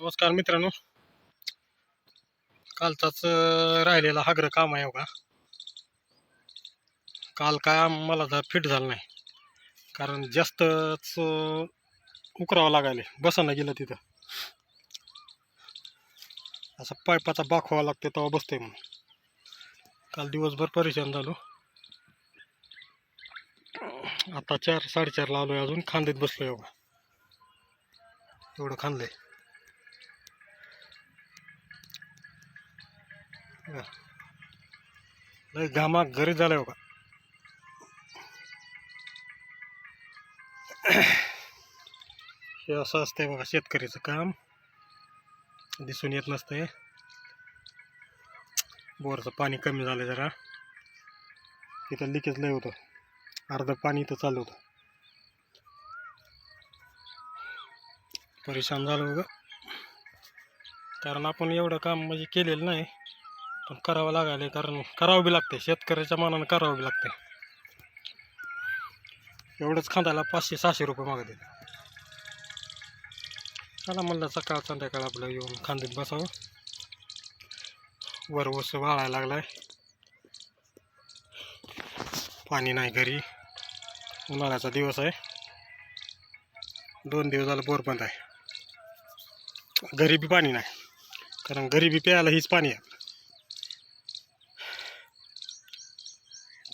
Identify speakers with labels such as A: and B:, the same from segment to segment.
A: नमस्कार मित्रांनो. कालचाच राहिलेला हाग्र काम आहे हो का काल काय मला जा फिट झालं नाही. कारण जास्तच उकरावं लागायले. बसायला गेलं तिथं. असं पायपाचा बाखवा लागते तेव्हा बसते म्हणून. काल दिवसभर परेशान झालो. आता चार साडेचारला आलोय अजून. खांदेत बसलोय आहे का एवढं खांदलंय. आहे लय घामा घरी झालाय हो का हे असं असतंय बघा शेतकऱ्याचं काम. दिसून येत नसतंय. बोरचं पाणी कमी झालं जरा. इथं लिकेज लय होतं. अर्ध पाणी इथं चालू होतं. परेशान झालं बघा. कारण आपण एवढं काम म्हणजे केलेलं नाही. पण करावं लागायला कारण करावं बी लागते शेतकऱ्याच्या मानानं करावं बी लागते एवढंच खांदायला पाचशे सहाशे रुपये मागते चला म्हणलं सकाळ संध्याकाळ आपलं येऊन खांदीत बसावं. वर वस वाळायला लागलाय. पाणी नाही घरी. उन्हाळ्याचा दिवस आहे. दोन दिवस झालं बोर बंद आहे. घरी बी पाणी नाही. कारण घरी बी प्यायला हीच पाणी आहे.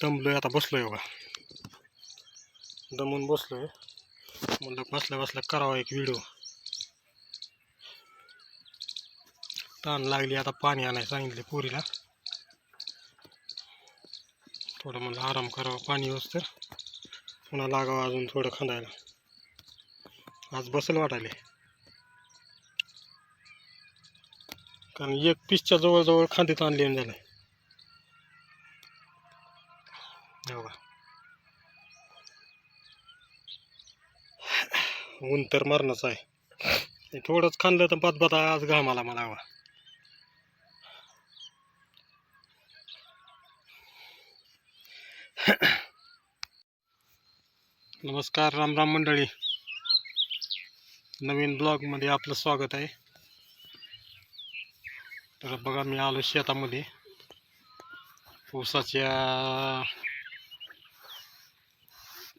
A: दमलोय आता बसलोय बघा. दमून बसलोय. म्हणलं बसल्या बसल्या करावा एक व्हिडिओ ताण लागली आता पाणी आणायला सांगितले पुरीला. थोडं म्हणलं आराम करावा पाणी येऊस तर पुन्हा लागावं अजून थोडं खांदायला. आज बसेल वाटायले. कारण एक पीसच्या जवळजवळ खांदीत आणली झालं हो ऊन तर मरणच आहे. हे थोडंच खाल्लं तर बात आज घामाला मला हवा नमस्कार राम राम मंडळी. नवीन ब्लॉगमध्ये आपलं स्वागत आहे. तर बघा मी आलो शेतामध्ये. ऊसाच्या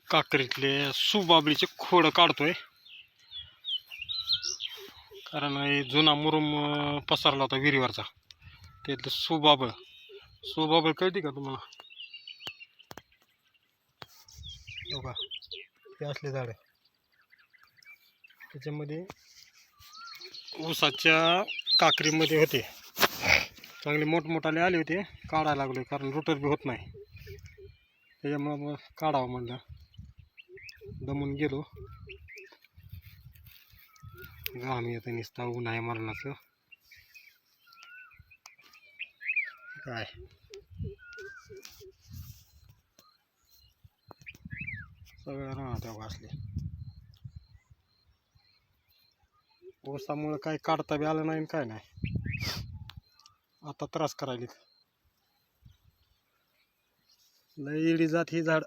A: काकरीतले सुबाबळीचे खोड काढतोय. कारण जुना मुरुम पसरला होता विहिरीवरचा. त्यातलं सुबाबळ. सुबाबळ कळते का तुम्हाला? हो असले झाड त्याच्यामध्ये ऊसाच्या काकरीमध्ये होते. चांगले मोठमोठाले आले होते. काढायला लागले कारण रोटर बी होत नाही. त्याच्यामुळं मग काढावं म्हणलं. दमून गेलो. घाम येतं निसता ऊन आहे मरणाचं. काय? सगळं राहणार घासले ऊसामुळं काय काढता बी आलं नाही आणि काय नाही. आता त्रास करायला लई इडी जात ही झाड.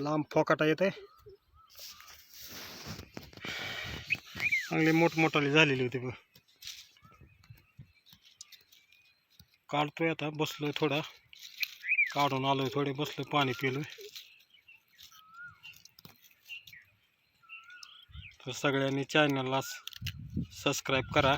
A: लांब फोकाटा येत आहे चांगली मोठमोठाली झालेली होती बघ. काढतोय आता बसलोय थोडा. काढून आलोय थोडे बसलोय पाणी पिलोय. तर सगळ्यांनी चॅनलला सबस्क्राईब करा.